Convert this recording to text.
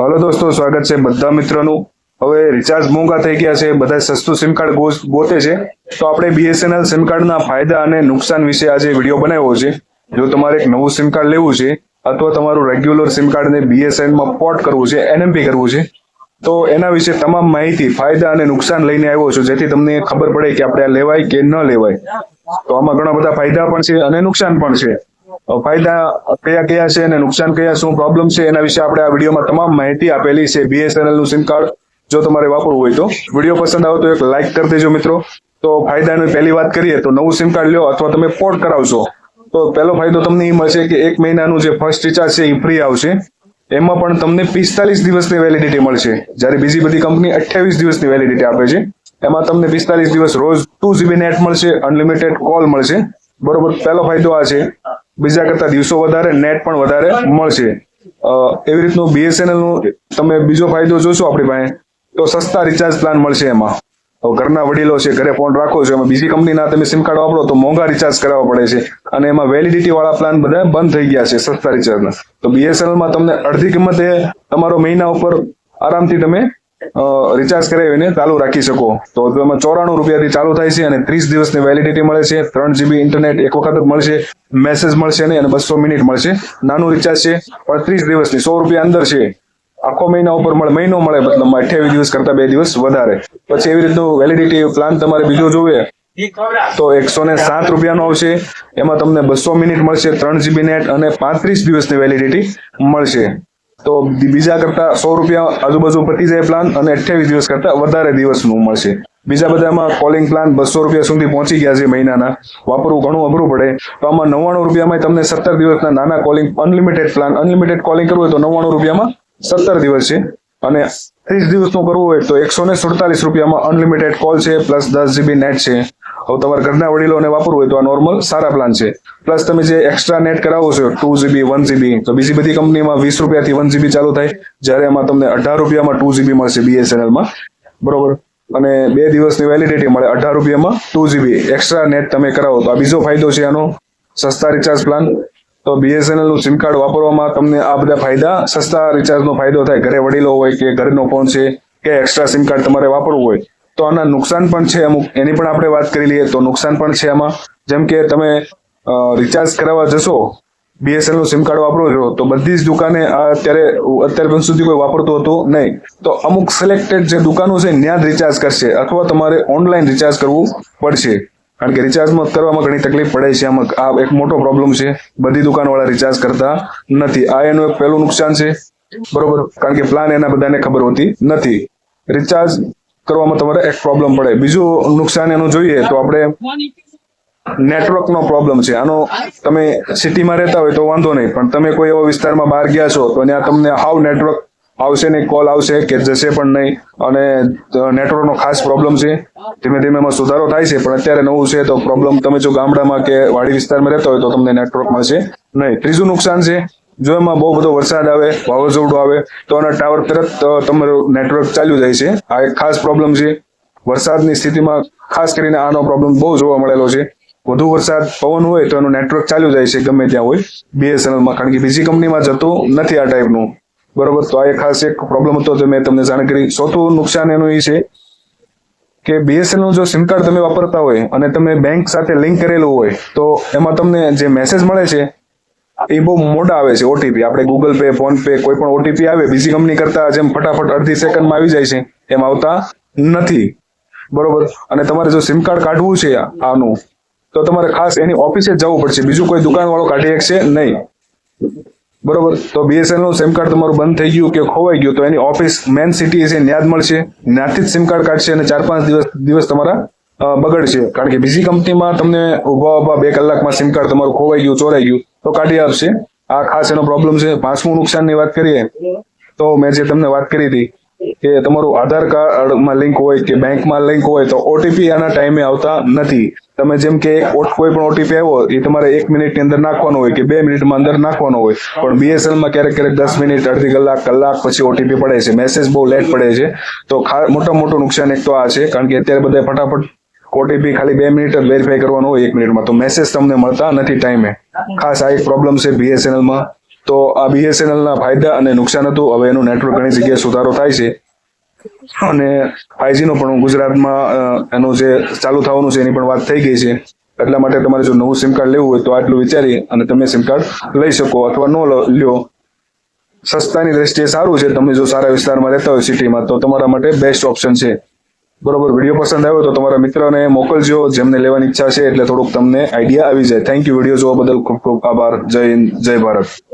Hello દોસ્તો, સ્વાગત છે બધા મિત્રોનું. હવે રિચાર્જ મોંઘા થઈ ગયા છે બધા સસ્તું સિમ કાર્ડ ગોતે છે. તો આપણે બીએસએનએલ સિમ કાર્ડના ફાયદા અને નુકસાન વિશે આજે વીડિયો બનાવ્યો છે. જો તમારે એક નવું સિમ કાર્ડ લેવું છે, અથવા તમારું રેગ્યુલર સિમ કાર્ડને BSNL માં પોર્ટ કરવું છે એનએમપી કરવું છે, તો એના વિશે તમામ માહિતી, ફાયદા અને નુકસાન લઈને આવ્યો છું. જેથી તમને ખબર પડે કે આપણે આ લેવાય કે ન લેવાય. તો આમાં ઘણા બધા ફાયદા પણ છે અને નુકસાન પણ છે. ફાયદા કયા કયા છે અને નુકસાન કયા, શું પ્રોબ્લેમ છે, એના વિશે આપણે આ વિડીયોમાં તમામ માહિતી આપેલી છે બીએસએનએલનું સિમ કાર્ડ જો તમારે વાપરવું હોય તો વીડિયો પસંદ આવે તો એક લાઇક કરી દેજો મિત્રો. તો ફાયદાની પહેલી વાત કરીએ તો નવું સિમ કાર્ડ લ્યો અથવા તમે પોર્ટ કરાવશો. તો પહેલો ફાયદો તમને એ મળશે કે એક મહિનાનું જે ફર્સ્ટ રિચાર્જ છે એ ફ્રી આવશે. એમાં પણ તમને પિસ્તાલીસ દિવસની વેલિડિટી મળશે. જ્યારે બીજી બધી કંપની અઠ્યાવીસ દિવસની વેલિડિટી આપે છે. એમાં તમને પિસ્તાલીસ દિવસ રોજ ટુ જીબી નેટ મળશે અનલિમિટેડ કોલ મળશે. બરોબર, પહેલો ફાયદો આ છે. બીજા કરતા દિવસો વધારે નેટ પણ વધારે મળશે. એવી રીતનું બીએસએનએલનું તમે બીજો ફાયદો જોશો આપણી પાસે તો સસ્તા રિચાર્જ પ્લાન મળશે એમાં. ઘરના વડીલો છે ઘરે ફોન રાખો છો એમાં બીજી કંપનીના તમે સિમ કાર્ડ વાપરો તો મોંઘા રિચાર્જ કરાવવા પડે છે. અને એમાં વેલિડિટી વાળા પ્લાન બધા બંધ થઈ ગયા છે સસ્તા રિચાર્જના તો BSNL માં તમને અડધી કિંમતે તમારો મહિના ઉપર આરામથી તમે રિચાર્જ કરાવીને ચાલુ રાખી શકો. તો તમે ચોરાણું રૂપિયાથી ચાલુ થાય છે અને ત્રીસ દિવસની વેલિડિટી મળે છે, ત્રણ જીબી ઇન્ટરનેટ એક વખત મળશે મેસેજ મળશે નહીં અને બસો મિનિટ મળશે. નાનું રિચાર્જ છે, પણ ત્રીસ દિવસની સો રૂપિયા અંદર છે. આખો મહિના ઉપર મળે, મહિનો મળે, મતલબ અઠ્યાવીસ દિવસ કરતા બે દિવસ વધારે. પછી એવી રીતનું વેલિડિટી પ્લાન તમારે બીજો જોવે તો એકસો ને સાત રૂપિયાનો આવશે. એમાં તમને બસો મિનિટ મળશે, ત્રણ જીબી નેટ અને પાંત્રીસ દિવસની વેલિડિટી મળશે. તો બીજા કરતા સો રૂપિયા આજુબાજુ પતી જાય પ્લાન અને અઠ્યાવીસ દિવસ કરતા વધારે દિવસનું મળશે. બીજા બધામાં કોલિંગ પ્લાન બસો રૂપિયા સુધી પહોંચી ગયા છે મહિનાના. વાપરવું ઘણું અઘરું પડે. તો આમાં નવ્વાણું રૂપિયામાં તમને સત્તર દિવસના નાના calling unlimited plan unlimited calling કરવું હોય તો નવ્વાણું રૂપિયામાં સત્તર દિવસ છે. અને ત્રીસ દિવસનું કરવું હોય તો એકસો ને સુડતાલીસ રૂપિયામાં અનલિમિટેડ કોલ છે પ્લસ દસ જીબી નેટ છે. હવે તમારા ઘરના વડીલોને વાપરવું હોય તો આ નોર્મલ સારા પ્લાન છે. પ્લસ તમે જે એક્સ્ટ્રા નેટ કરાવો છો ટુ જીબી વન જીબી તો બીજી બધી કંપનીમાં વીસ રૂપિયાથી વન જીબી ચાલુ થાય, જ્યારે એમાં તમને અઢાર રૂપિયામાં ટુ જીબી મળશે બીએસએનએલમાં બરોબર? અને બે દિવસની વેલિડિટી મળે અઢાર રૂપિયામાં ટુ જીબી એક્સ્ટ્રા નેટ તમે કરાવો તો આ બીજો ફાયદો છે આનો, સસ્તા રિચાર્જ પ્લાન તો બીએસએનએલનું સિમ કાર્ડ વાપરવામાં તમને આ બધા ફાયદા, સસ્તા રિચાર્જનો ફાયદો થાય. ઘરે વડીલો હોય કે ઘરનો ફોન છે, કે એક્સ્ટ્રા સિમ કાર્ડ તમારે વાપરવું હોય. તો આના નુકસાન પણ છે અમુક. એની પણ આપણે વાત કરી લઈએ તો નુકસાન પણ છે આમાં. જેમ કે તમે રિચાર્જ કરાવવા જશો બીએસએલનું સિમ કાર્ડ વાપરો છો, તો બધી જ દુકાને અત્યારે અત્યારે પણ સુધી કોઈ વાપરતું હતું નહીં. તો અમુક સિલેક્ટેડ જે દુકાનો છે ત્યાં જ રિચાર્જ કરશે અથવા તમારે ઓનલાઈન રિચાર્જ કરવું પડશે. કારણ કે રિચાર્જમાં કરવામાં ઘણી તકલીફ પડે છે આમાં. આ એક મોટો પ્રોબ્લેમ છે. બધી દુકાનવાળા રિચાર્જ કરતા નથી. આ એનું એક પહેલું નુકસાન છે. બરોબર. કારણ કે પ્લાન એના બધાને ખબર હોતી નથી. રિચાર્જ કરવામાં તમારે એક પ્રોબ્લેમ પડે. બીજું નુકસાન એનું જોઈએ તો આપણે નેટવર્કનો પ્રોબ્લેમ છે. આનો તમે સિટીમાં રહેતા હોય તો વાંધો નહીં, પણ તમે કોઈ એવા વિસ્તારમાં બહાર ગયા છો તો ત્યાં તમને હાવ નેટવર્ક આવશે નહીં કોલ આવશે કે જશે પણ નહીં. અને નેટવર્કનો ખાસ પ્રોબ્લેમ છે. ધીમે ધીમે એમાં સુધારો થાય છે, પણ અત્યારે નવું છે તો પ્રોબ્લેમ તમે જો ગામડામાં કે વાડી વિસ્તારમાં રહેતા હોય તો તમને નેટવર્ક મળશે નહીં. ત્રીજું નુકસાન છે જો એમાં બહુ બધો વરસાદ આવે, વાવાઝોડું આવે, તો એના ટાવર તરત તમારું નેટવર્ક ચાલ્યું જાય છે. આ એક ખાસ પ્રોબ્લેમ છે. વરસાદની સ્થિતિમાં ખાસ કરીને આનો પ્રોબ્લેમ બહુ જોવા મળેલો છે. વધુ વરસાદ પવન હોય તો એનું નેટવર્ક ચાલ્યું જાય છે, ગમે ત્યાં હોય. બીએસએનએલમાં કારણ કે બીજી કંપનીમાં જતું નથી આ ટાઈપનું બરોબર? તો આ એક ખાસ એક પ્રોબ્લેમ હતો તો મેં તમને જાણ કરી ચોથું નુકસાન એનું એ છે કે BSNL જો સિમ કાર્ડ તમે વાપરતા હોય અને તમે બેંક સાથે લિંક કરેલું હોય, તો એમાં તમને જે મેસેજ મળે છે એ બહુ મોટા આવે છે ઓટીપી આપણે ગૂગલ પે ફોન પે કોઈ પણ ઓટીપી આવે, બીજી કંપની કરતા જેમ ફટાફટ અડધી સેકન્ડમાં આવી જાય છે, એમ આવતા નથી. બરોબર? અને તમારે જો સિમ કાર્ડ કાઢવું છે આનું, તો તમારે ખાસ એની ઓફિસે જ જવું પડશે. બીજું કોઈ દુકાન વાળો કાઢી શકશે નહીં. બરોબર? તો BSNL નું સિમ કાર્ડ તમારું બંધ થઈ ગયું કે ખોવાઈ ગયું, તો એની ઓફિસ મેન સિટી છે, ન્યાદ મળશે. ત્યાંથી જ સિમ કાર્ડ કાઢશે અને ચાર પાંચ દિવસ દિવસ તમારા બગડશે. કારણ કે બીજી કંપનીમાં તમને ઊભા ઊભા બે કલાકમાં સિમ કાર્ડ તમારું ખોવાઈ ગયું, ચોરાઈ ગયું. તો કાઢી આપશે. આ ખાસ એનો પ્રોબ્લેમ છે. પાંચમું નુકસાનની વાત કરીએ, તો મેં જે તમને વાત કરી હતી કે તમારું આધાર કાર્ડમાં લિંક હોય કે બેંકમાં લિંક હોય તો ઓટીપી આના ટાઈમે આવતા નથી. તમે જેમ કે કોઈ પણ ઓટીપી આવ્યો, એ તમારે એક મિનિટની અંદર નાખવાનો હોય કે બે મિનિટમાં અંદર નાખવાનો હોય. પણ BSNL માં ક્યારેક ક્યારેક દસ મિનિટ, અડધી કલાક કલાક પછી ઓટીપી પડે છે. મેસેજ બહુ લેટ પડે છે. તો મોટા મોટું નુકસાન એક તો આ છે, કારણ કે અત્યારે બધા ફટાફટ ઓટીપી ખાલી બે મિનિટ જ વેરીફાઈ કરવાનો હોય, એક મિનિટમાં. તો મેસેજ તમને મળતા નથી ટાઈમે ખાસ આ એક પ્રોબ્લેમ છે બીએસએનએલમાં તો આ બીએસએનએલ ના ફાયદા અને નુકસાન હતું. હવે એનું નેટવર્ક ઘણી જગ્યાએ સુધારો થાય છે. અને ફાઈવજી નો પણ ગુજરાતમાં એનું જે ચાલુ થવાનું છે એની પણ વાત થઈ ગઈ છે. એટલા માટે તમારે જો નવું સિમ કાર્ડ લેવું હોય તો આટલું વિચારી અને તમે સિમ કાર્ડ લઈ શકો અથવા ન લ્યો. સસ્તાની દ્રષ્ટિએ સારું છે. તમે જો સારા વિસ્તારમાં રહેતા હોય સિટીમાં તો તમારા માટે બેસ્ટ ઓપ્શન છે. બરોબર, વીડિયો પસંદ આવ્યો તો તમારા મિત્રને મોકલજો, જેમને લેવાની ઈચ્છા છે એટલે થોડુંક તમને આઈડિયા આવી જાય. થેન્ક યુ વીડિયો જોવા બદલ ખૂબ ખૂબ આભાર. જય હિન્દ, જય ભારત.